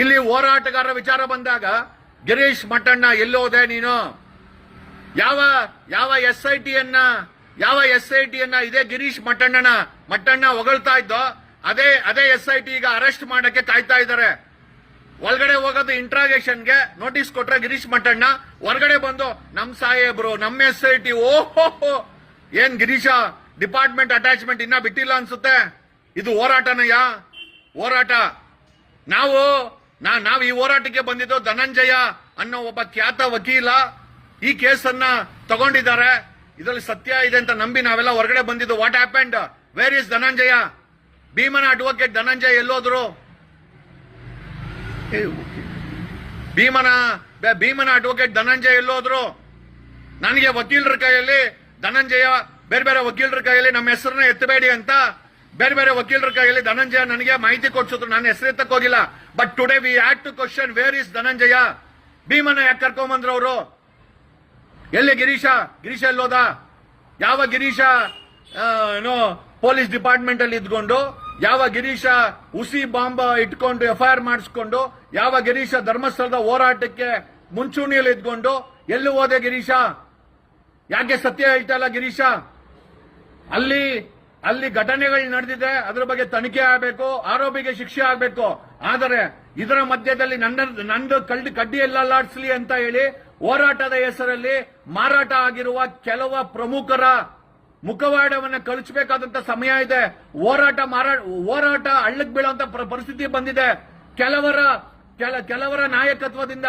ಇಲ್ಲಿ ಹೋರಾಟಗಾರರ ವಿಚಾರ ಬಂದಾಗ ಗಿರೀಶ್ ಮಟ್ಟಣ್ಣ ಎಲ್ಲೋದೆ ನೀನು? ಯಾವ ಯಾವ ಎಸ್ ಐ ಟಿಯನ್ನ ಯಾವ ಎಸ್ ಐ ಟಿಯನ್ನ ಇದೇ ಗಿರೀಶ್ ಮಟ್ಟಣ್ಣನ ಮಟ್ಟಣ್ಣ ಹೊಗಳ್ತಾ ಇದ್ದೋ, ಅದೇ ಅದೇ ಎಸ್ ಐ ಟಿ ಈಗ ಅರೆಸ್ಟ್ ಮಾಡಕ್ಕೆ ಕಾಯ್ತಾ ಇದ್ದಾರೆ. ಒಳಗಡೆ ಹೋಗೋದು ಇಂಟ್ರಾಗೇಷನ್ಗೆ ನೋಟಿಸ್ ಕೊಟ್ರೆ ಗಿರೀಶ್ ಮಟ್ಟಣ್ಣ ಹೊರಗಡೆ ಬಂದು, ನಮ್ ಸಾಹೇಬ್ರು ನಮ್ಮ ಎಸ್ ಐ ಟಿ ಓಹೋ ಏನ್ ಗಿರೀಶ ಡಿಪಾರ್ಟ್ಮೆಂಟ್ ಅಟ್ಯಾಚ್ಮೆಂಟ್ ಇನ್ನ ಬಿಟ್ಟಿಲ್ಲ ಅನ್ಸುತ್ತೆ? ಇದು ಹೋರಾಟನಯ್ಯ? ಹೋರಾಟ. ನಾವು ನಾ ನಾವು ಈ ಹೋರಾಟಕ್ಕೆ ಬಂದಿದ್ದು ಧನಂಜಯ ಅನ್ನೋ ಒಬ್ಬ ಖ್ಯಾತ ವಕೀಲ ಈ ಕೇಸನ್ನ ತಗೊಂಡಿದ್ದಾರೆ. ಇದರಲ್ಲಿ ಸತ್ಯ ಇದೆ ಅಂತ ನಂಬಿ ನಾವೆಲ್ಲ ಹೊರಗಡೆ ಬಂದಿದ್ದು. What happened where is Dhananjaya? ಭೀಮನ ಅಡ್ವೊಕೇಟ್ ಧನಂಜಯ ಎಲ್ಲೋದ್ರು? ಭೀಮನ ಭೀಮನ ಅಡ್ವೊಕೇಟ್ ಧನಂಜಯ ಎಲ್ಲೋದ್ರು? ನನಗೆ ವಕೀಲರ ಕೈಯಲ್ಲಿ ಧನಂಜಯ, ಬೇರೆ ಬೇರೆ ವಕೀಲರ ಕೈಯಲ್ಲಿ ನಮ್ಮ ಹೆಸರನ್ನ ಎತ್ತಬೇಡಿ ಅಂತ ಬೇರೆ ಬೇರೆ ವಕೀಲರ ಕೈಯಲ್ಲಿ ಧನಂಜಯ ನನಗೆ ಮಾಹಿತಿ ಕೊಡ್ಸಿದ್ರು. ನನ್ನ ಹೆಸರು ಎತ್ತಕ್ ಹೋಗಿಲ್ಲ. But today we had to question where is Dhananjaya? ಭೀಮನ ಯಾಕೆ ಕರ್ಕೊಂಬಂದ್ರು ಅವರು? ಎಲ್ಲಿ ಗಿರೀಶ? ಗಿರೀಶ ಎಲ್ಲೋದ? ಯಾವ ಗಿರೀಶ ಏನೋ ಪೊಲೀಸ್ ಡಿಪಾರ್ಟ್ಮೆಂಟ್ ಅಲ್ಲಿ ಇದ್ಕೊಂಡು, ಯಾವ ಗಿರೀಶ ಉಸಿ ಬಾಂಬ್ ಇಟ್ಕೊಂಡು ಎಫ್ ಐ ಆರ್ ಮಾಡಿಸ್ಕೊಂಡು, ಯಾವ ಗಿರೀಶ ಧರ್ಮಸ್ಥಳದ ಹೋರಾಟಕ್ಕೆ ಮುಂಚೂಣಿಯಲ್ಲಿ ಇದ್ಕೊಂಡು, ಎಲ್ಲಿ ಹೋದೆ ಗಿರೀಶ? ಯಾಕೆ ಸತ್ಯ ಹೇಳ್ತಾ ಇಲ್ಲ ಗಿರೀಶ? ಅಲ್ಲಿ ಅಲ್ಲಿ ಘಟನೆಗಳು ನಡೆದಿದೆ, ಅದರ ಬಗ್ಗೆ ತನಿಖೆ ಆಗಬೇಕು, ಆರೋಪಿಗೆ ಶಿಕ್ಷೆ ಆಗಬೇಕು. ಆದರೆ ಇದರ ಮಧ್ಯದಲ್ಲಿ ನನ್ನ, ನಂದು ಕಳ್ಳಿ ಕಡ್ಡಿ ಎಲ್ಲ ಅಂತ ಹೇಳಿ ಹೋರಾಟದ ಹೆಸರಲ್ಲಿ ಮಾರಾಟ ಆಗಿರುವ ಕೆಲವ ಪ್ರಮುಖರ ಮುಖವಾಡವನ್ನು ಕಳಿಸಬೇಕಾದಂತ ಸಮಯ ಇದೆ. ಹೋರಾಟ ಮಾರಾಟ ಹೋರಾಟ ಹಳ್ಳಕ್ ಬೀಳುವಂತ ಪರಿಸ್ಥಿತಿ ಬಂದಿದೆ. ಕೆಲವರ, ಕೆಲ, ಕೆಲವರ ನಾಯಕತ್ವದಿಂದ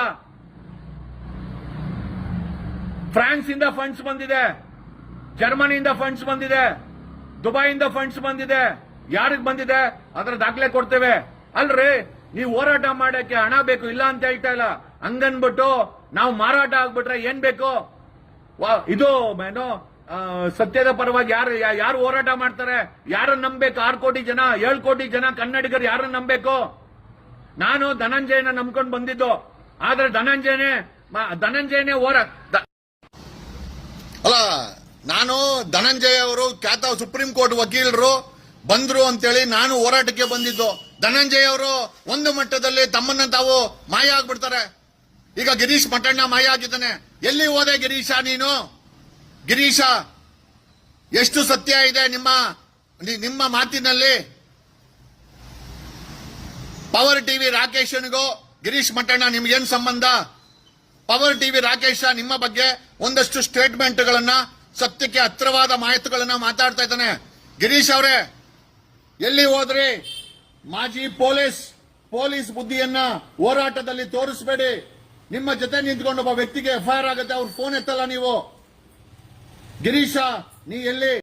ಫ್ರಾನ್ಸ್ ಇಂದ ಫಂಡ್ಸ್ ಬಂದಿದೆ. ಜರ್ಮನಿಯಿಂದ ಫಂಡ್ಸ್ ಬಂದಿದೆ. ದುಬೈಯಿಂದ ಫಂಡ್ಸ್ ಬಂದಿದೆ. ಯಾರಿಗೆ ಬಂದಿದೆ? ಅದರ ದಾಖಲೆ ಕೊಡ್ತೇವೆ. ಅಲ್ರಿ, ನೀವು ಹೋರಾಟ ಮಾಡಕ್ಕೆ ಹಣ ಬೇಕು, ಇಲ್ಲ ಅಂತ ಹೇಳ್ತಾ ಇಲ್ಲ. ಹಂಗನ್ಬಿಟ್ಟು ನಾವು ಮಾರಾಟ ಆಗ್ಬಿಟ್ರೆ ಏನ್ ಬೇಕು? ಇದು, ಏನೋ ಸತ್ಯದ ಪರವಾಗಿ ಯಾರು ಯಾರು ಹೋರಾಟ ಮಾಡ್ತಾರೆ? ಯಾರನ್ನ ನಂಬಬೇಕು? ಆರು ಕೋಟಿ ಜನ, ಏಳು ಕೋಟಿ ಜನ ಕನ್ನಡಿಗರು ಯಾರನ್ನ ನಂಬಬೇಕು? ನಾನು ಧನಂಜಯನ ನಂಬ್ಕೊಂಡು ಬಂದಿದ್ದು. ಆದ್ರೆ ಧನಂಜಯನೇ ಧನಂಜಯನೇ ಅಲ್ಲ ನಾನು ಧನಂಜಯ ಅವರು, ಖ್ಯಾತ ಸುಪ್ರೀಂ ಕೋರ್ಟ್ ವಕೀಲರು ಬಂದ್ರು ಅಂತೇಳಿ ನಾನು ಹೋರಾಟಕ್ಕೆ ಬಂದಿದ್ದು. ಧನಂಜಯ ಅವರು ಒಂದು ಮಟ್ಟದಲ್ಲಿ ತಮ್ಮನ್ನ ತಾವು ಮಾಯ ಆಗ್ಬಿಡ್ತಾರೆ. ಈಗ ಗಿರೀಶ್ ಮಠಣ್ಣ ಮಾಯ ಆಗಿದ್ದಾನೆ. ಎಲ್ಲಿ ಹೋದೆ ಗಿರೀಶ ನೀನು? ಗಿರೀಶ, ಎಷ್ಟು ಸತ್ಯ ಇದೆ ನಿಮ್ಮ ನಿಮ್ಮ ಮಾತಿನಲ್ಲಿ? ಪವರ್ ಟಿವಿ ರಾಕೇಶನಿಗೂ ಗಿರೀಶ್ ಮಠಣ್ಣ ನಿಮ್ಗೇನು ಸಂಬಂಧ? ಪವರ್ ಟಿವಿ ರಾಕೇಶ ನಿಮ್ಮ ಬಗ್ಗೆ ಒಂದಷ್ಟು ಸ್ಟೇಟ್ಮೆಂಟ್ಗಳನ್ನ ಸತ್ಯಕ್ಕೆ ಹತ್ರವಾದ ಮಾಹಿತಿಗಳನ್ನ ಮಾತಾಡ್ತಾ ಇದ್ದಾನೆ. ಗಿರೀಶ್ ಅವರೇ, ಎಲ್ಲಿ ಹೋದ್ರಿ? ಮಾಜಿ ಪೊಲೀಸ್ ಪೊಲೀಸ್ ಬುದ್ಧಿಯನ್ನ ಹೋರಾಟದಲ್ಲಿ ತೋರಿಸಬೇಡಿ. ನಿಮ್ಮ ಜೊತೆ ನಿಂತ್ಕೊಂಡು ಒಬ್ಬ ವ್ಯಕ್ತಿಗೆ ಎಫ್ಐಆರ್ ಆಗುತ್ತೆ, ಅವ್ರ ಫೋನ್ ಎತ್ತಲ್ಲ ನೀವು. ಗಿರೀಶ, ನೀ ಎಲ್ಲಿ?